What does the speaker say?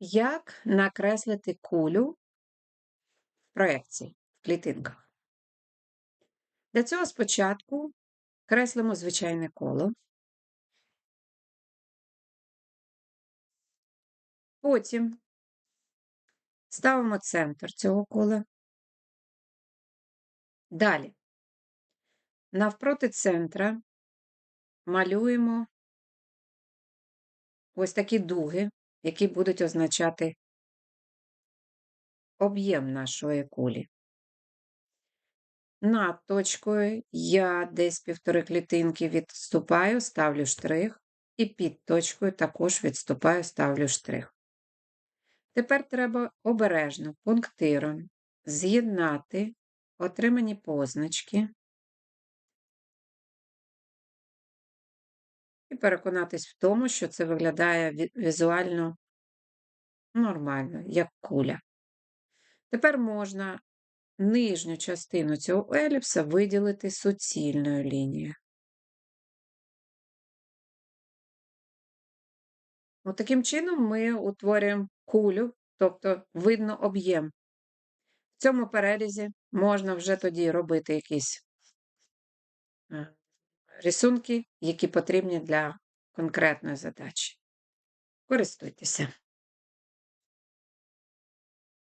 Як накреслити кулю в проекції в клітинках? Для цього спочатку креслимо звичайне коло, потім ставимо центр цього кола. Далі, навпроти центра малюємо ось такі дуги, які будуть означати об'єм нашої кулі. Над точкою я десь півтори клітинки відступаю, ставлю штрих, і під точкою також відступаю, ставлю штрих. Тепер треба обережно пунктиром з'єднати отримані позначки і переконатись в тому, що це виглядає візуально нормально, як куля. Тепер можна нижню частину цього еліпса виділити суцільною лінією. От таким чином ми утворюємо кулю, тобто видно об'єм. В цьому перерізі можна вже тоді робити якісь е, рисунки, які потрібні для конкретної задачі. Користуйтеся.